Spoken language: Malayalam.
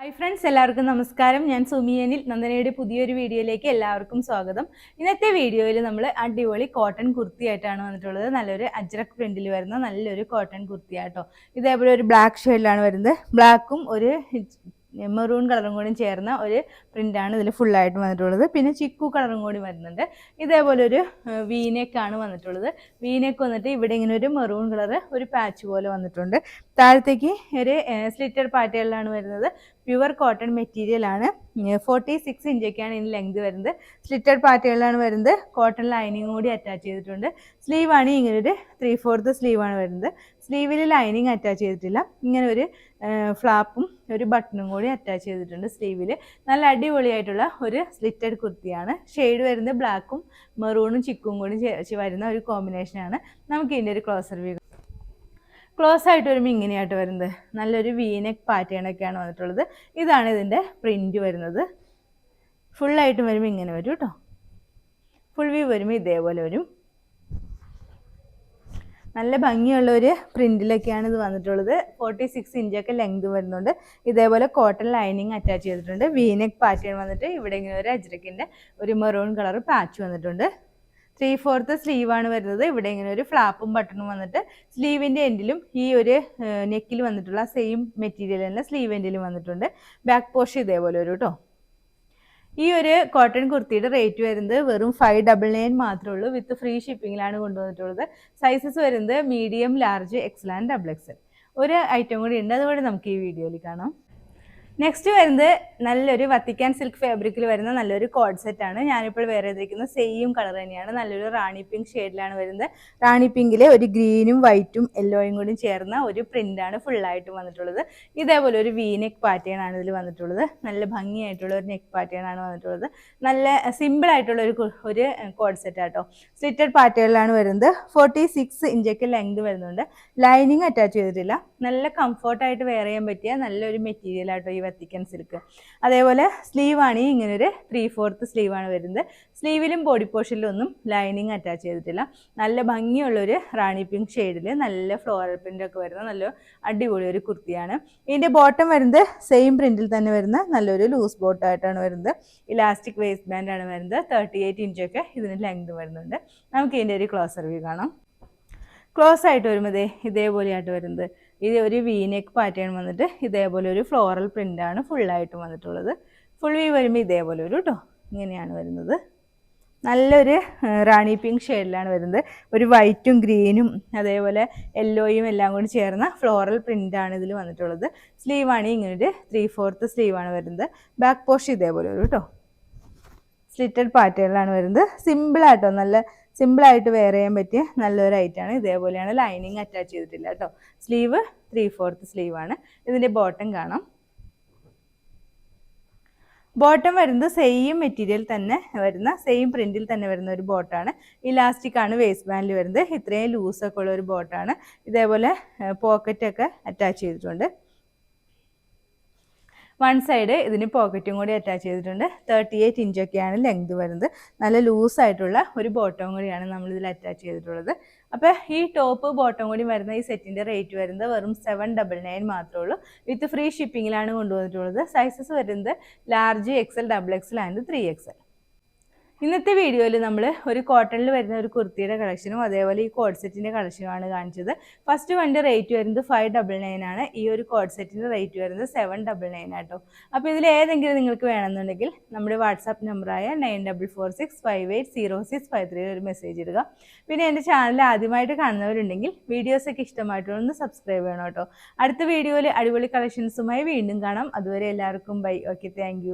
ഹായ് ഫ്രണ്ട്സ് എല്ലാവർക്കും നമസ്കാരം. ഞാൻ സുമിയനിൽ നന്ദനയുടെ പുതിയൊരു വീഡിയോയിലേക്ക് എല്ലാവർക്കും സ്വാഗതം. ഇന്നത്തെ വീഡിയോയിൽ നമ്മൾ അടിപൊളി കോട്ടൺ കുർത്തിയായിട്ടാണ് വന്നിട്ടുള്ളത്. നല്ലൊരു അജ്രക് പ്രിന്റിൽ വരുന്ന നല്ലൊരു കോട്ടൺ കുർത്തിയാട്ടോ. ഇതേപോലെ ഒരു ബ്ലാക്ക് ഷെയ്ഡിലാണ് വരുന്നത്. ബ്ലാക്കും ഒരു മെറൂൺ കളറും കൂടി ചേർന്ന ഒരു പ്രിന്റാണ് ഇതിൽ ഫുള്ളായിട്ട് വന്നിട്ടുള്ളത്. പിന്നെ ചിക്കു കളറും കൂടി വരുന്നുണ്ട്. ഇതേപോലെ ഒരു വീനെക്കാണ് വന്നിട്ടുള്ളത്. വീനെക്ക് വന്നിട്ട് ഇവിടെ ഇങ്ങനെ ഒരു മെറൂൺ കളർ ഒരു പാച്ച് പോലെ വന്നിട്ടുണ്ട്. താഴത്തേക്ക് ഒരു സ്ലിറ്റർ പാറ്റേണിലാണ് വരുന്നത്. പ്യുവർ കോട്ടൺ മെറ്റീരിയൽ ആണ്. ഫോർട്ടി സിക്സ് ഇഞ്ചൊക്കെയാണ് ഇതിന് ലെങ്ത് വരുന്നത്. സ്ലിറ്റഡ് പാറ്റുകളിലാണ് വരുന്നത്. കോട്ടൺ ലൈനിങ് കൂടി അറ്റാച്ച് ചെയ്തിട്ടുണ്ട്. സ്ലീവ് ആണ് ഇങ്ങനെ ഒരു ത്രീ ഫോർത്ത് സ്ലീവ് ആണ് വരുന്നത്. സ്ലീവിൽ ലൈനിങ് അറ്റാച്ച് ചെയ്തിട്ടില്ല. ഇങ്ങനെ ഒരു ഫ്ലാപ്പും ഒരു ബട്ടണും കൂടി അറ്റാച്ച് ചെയ്തിട്ടുണ്ട് സ്ലീവിൽ നല്ല അടിപൊളിയായിട്ടുള്ള ഒരു സ്ലിറ്റഡ് കുർത്തിയാണ്. ഷെയ്ഡ് വരുന്നത് ബ്ലാക്കും മെറൂണും ചിക്കും കൂടി വരുന്ന ഒരു കോമ്പിനേഷനാണ് നമുക്ക് ഇതിന്റെ ഒരു ക്ലോസർ വ്യൂ ക്ലോസ് ആയിട്ട് വരുമ്പോൾ ഇങ്ങനെയായിട്ട് വരുന്നത്. നല്ലൊരു വീനെക്ക് പാറ്റേണൊക്കെയാണ് വന്നിട്ടുള്ളത്. ഇതാണ് ഇതിന്റെ പ്രിന്റ് വരുന്നത്. ഫുള്ളായിട്ട് വരുമ്പോൾ ഇങ്ങനെ വരും കേട്ടോ ഫുൾ വ്യൂ വരുമ്പോൾ ഇതേപോലെ വരും. നല്ല ഭംഗിയുള്ള ഒരു പ്രിന്റിലൊക്കെയാണ് ഇത് വന്നിട്ടുള്ളത്. ഫോർട്ടി സിക്സ് ഇഞ്ചൊക്കെ ലെങ്ത് വരുന്നുണ്ട്. ഇതേപോലെ കോട്ടൺ ലൈനിങ് അറ്റാച്ച് ചെയ്തിട്ടുണ്ട്. വീനെക്ക് പാറ്റേൺ വന്നിട്ട് ഇവിടെ ഇങ്ങനെ ഒരു അജ്രക്കിന്റെ ഒരു മെറൂൺ കളർ പാച്ച് വന്നിട്ടുണ്ട്. ത്രീ ഫോർത്ത് ആണ് വരുന്നത്. ഇവിടെ ഇങ്ങനെ ഒരു ഫ്ലാപ്പും ബട്ടണും വന്നിട്ട് സ്ലീവിന്റെ എൻഡിലും ഈ ഒരു നെക്കിൽ വന്നിട്ടുള്ള സെയിം മെറ്റീരിയൽ തന്നെ സ്ലീവ് എൻഡിലും വന്നിട്ടുണ്ട്. ബാക്ക് പോർഷൻ ഇതേപോലെ ഒരു കേട്ടോ ഈ ഒരു കോട്ടൺ കുർത്തിയുടെ റേറ്റ് വരുന്നത് വെറും ഫൈവ് ഡബിൾ നയൻ മാത്രമേ ഉള്ളൂ. വിത്ത് ഫ്രീ ഷിപ്പിങ്ങിലാണ് കൊണ്ടുവന്നിട്ടുള്ളത്. സൈസസ് വരുന്നത് medium large XL and double XL ഒരു ഐറ്റം കൂടി ഉണ്ട്. അതുകൂടി നമുക്ക് ഈ വീഡിയോയിൽ കാണാം. നെക്സ്റ്റ് വരുന്നത് നല്ലൊരു വത്തിക്കാൻ സിൽക്ക് ഫാബ്രിക്കിൽ വരുന്ന നല്ലൊരു കോഡ് സെറ്റ് ആണ്. ഞാനിപ്പോൾ വേറെ ചെയ്തിരിക്കുന്ന സെയിം കളർ തന്നെയാണ്. നല്ലൊരു റാണി പിങ്ക് ഷെയ്ഡിലാണ് വരുന്നത്. റാണി പിങ്കിലെ ഒരു ഗ്രീനും വൈറ്റും യെല്ലോയും കൂടി ചേർന്ന ഒരു പ്രിന്റ് പ്രിന്റാണ് ഫുള്ളായിട്ടും വന്നിട്ടുള്ളത്. ഇതേപോലെ ഒരു വി നെക്ക് പാറ്റേൺ ആണ് ഇതിൽ വന്നിട്ടുള്ളത്. നല്ല ഭംഗിയായിട്ടുള്ള ഒരു നെക്ക് പാറ്റേൺ ആണ് വന്നിട്ടുള്ളത്. നല്ല സിമ്പിൾ ആയിട്ടുള്ള ഒരു ഒരു കോഡ് സെറ്റ് ആട്ടോ. സ്ലിറ്റഡ് പാറ്റേണിലാണ് വരുന്നത്. ഫോർട്ടി സിക്സ് ഇഞ്ചൊക്കെ ലെങ്ത് വരുന്നുണ്ട്. ലൈനിങ് അറ്റാച്ച് ചെയ്തിട്ടില്ല. നല്ല കംഫർട്ടായിട്ട് വെയർ ചെയ്യാൻ പറ്റിയ നല്ലൊരു മെറ്റീരിയൽ ആട്ടോ ഈ വത്തിക്കൻ സിൽക്ക് അതേപോലെ സ്ലീവ് ആണ് ഈ ഇങ്ങനൊരു ത്രീ ഫോർത്ത് സ്ലീവ് ആണ് വരുന്നത്. സ്ലീവിലും ബോഡി പോർഷനിലും ഒന്നും ലൈനിങ് അറ്റാച്ച് ചെയ്തിട്ടില്ല. നല്ല ഭംഗിയുള്ളൊരു റാണി പിങ്ക് ഷെയ്ഡിൽ നല്ല ഫ്ലോറൽ പ്രിന്റ് ഒക്കെ വരുന്ന നല്ല അടിപൊളി ഒരു കുർത്തിയാണ്. ഇതിന്റെ ബോട്ടം വരുന്നത് സെയിം പ്രിന്റിൽ തന്നെ വരുന്ന നല്ലൊരു ലൂസ് ബോട്ടായിട്ടാണ് വരുന്നത്. ഇലാസ്റ്റിക് വേസ്റ്റ് ബാൻഡ് ആണ് വരുന്നത്. തേർട്ടി എയ്റ്റ് ഇഞ്ചൊക്കെ ഇതിന് ലെങ്ത് വരുന്നുണ്ട്. നമുക്ക് ഇതിന്റെ ഒരു ക്ലോസർ വ്യൂ കാണാം. ക്ലോസ് ആയിട്ട് വരുമ്പോൾ ഇതേപോലെയായിട്ട് വരുന്നത്. ഇത് ഒരു വീനെക്ക് പാറ്റേൺ വന്നിട്ട് ഇതേപോലെ ഒരു ഫ്ലോറൽ പ്രിന്റാണ് ഫുള്ളായിട്ട് വന്നിട്ടുള്ളത്. ഫുൾ വ്യൂ വരുമ്പോൾ ഇതേപോലെ ഒരു കേട്ടോ ഇങ്ങനെയാണ് വരുന്നത്. നല്ലൊരു റാണി പിങ്ക് ഷെയ്ഡിലാണ് വരുന്നത്. ഒരു വൈറ്റും ഗ്രീനും അതേപോലെ യെല്ലോയും എല്ലാം കൂടി ചേർന്ന ഫ്ലോറൽ പ്രിന്റാണ് ഇതിൽ വന്നിട്ടുള്ളത്. സ്ലീവാണ് ഇങ്ങനെ ഒരു ത്രീ ഫോർത്ത് സ്ലീവാണ് വരുന്നത്. ബാക്ക് പോസ്റ്റ് ഇതേപോലെ ഒരു കേട്ടോ സ്ലിറ്റഡ് പാറ്റേണിലാണ് വരുന്നത്. സിമ്പിളായിട്ടോ നല്ല സിമ്പിളായിട്ട് വെയർ ചെയ്യാൻ പറ്റിയ നല്ലൊരു ഐറ്റാണ് ഇതേപോലെയാണ് ലൈനിങ് അറ്റാച്ച് ചെയ്തിട്ടില്ല കേട്ടോ. സ്ലീവ് ത്രീ ഫോർത്ത് ആണ്. ഇതിന്റെ ബോട്ടം കാണാം. ബോട്ടം വരുന്നത് സെയിം മെറ്റീരിയൽ തന്നെ വരുന്ന സെയിം പ്രിന്റിൽ തന്നെ വരുന്ന ഒരു ബോട്ടാണ് ഇലാസ്റ്റിക് ആണ് വേസ്റ്റ് ബാൻഡിൽ വരുന്നത്. ഇത്രയും ലൂസൊക്കെ ഉള്ള ഒരു ബോട്ടാണ് ഇതേപോലെ പോക്കറ്റൊക്കെ അറ്റാച്ച് ചെയ്തിട്ടുണ്ട്. വൺ സൈഡ് ഇതിന് പോക്കറ്റും കൂടി അറ്റാച്ച് ചെയ്തിട്ടുണ്ട്. തേർട്ടി എയ്റ്റ് ഇഞ്ചൊക്കെയാണ് ലെങ്ത് വരുന്നത്. നല്ല ലൂസായിട്ടുള്ള ഒരു ബോട്ടം കൂടിയാണ് നമ്മൾ ഇതിൽ അറ്റാച്ച് ചെയ്തിട്ടുള്ളത്. അപ്പോൾ ഈ ടോപ്പ് ബോട്ടം കൂടി വരുന്ന ഈ സെറ്റിന്റെ റേറ്റ് വരുന്നത് വെറും സെവൻ ഡബിൾ നയൻ മാത്രമേ ഉള്ളൂ. വിത്ത് ഫ്രീ ഷിപ്പിങ്ങിലാണ് കൊണ്ടുവന്നിട്ടുള്ളത്. സൈസസ് വരുന്നത് large XL double XL and three XL ഇന്നത്തെ വീഡിയോയിൽ നമ്മൾ ഒരു കോട്ടണിൽ വരുന്ന ഒരു കുർത്തിയുടെ കളക്ഷനും അതേപോലെ ഈ കോഡ് സെറ്റിന്റെ കളക്ഷനുമാണ് കാണിച്ചത്. ഫസ്റ്റ് വണ്ടി റേറ്റ് വരുന്നത് ഫൈവ് ഡബിൾ നയൻ ആണ്. ഈ ഒരു കോഡ് സെറ്റിന്റെ റേറ്റ് വരുന്നത് സെവൻ ഡബിൾ നയൻ ആട്ടോ. അപ്പോൾ ഇതിൽ ഏതെങ്കിലും നിങ്ങൾക്ക് വേണമെന്നുണ്ടെങ്കിൽ നമ്മുടെ വാട്സാപ്പ് നമ്പറായ nine double four six five eight zero six five three ഒരു മെസ്സേജ് ഇടുക. പിന്നെ എന്റെ ചാനൽ ആദ്യമായിട്ട് കാണുന്നവരുണ്ടെങ്കിൽ വീഡിയോസൊക്കെ ഇഷ്ടമായിട്ടൊന്ന് സബ്സ്ക്രൈബ് ചെയ്യണം കേട്ടോ. അടുത്ത വീഡിയോയിൽ അടിപൊളി കളക്ഷൻസുമായി വീണ്ടും കാണാം. അതുവരെ എല്ലാവർക്കും ബൈ ഓക്കെ താങ്ക്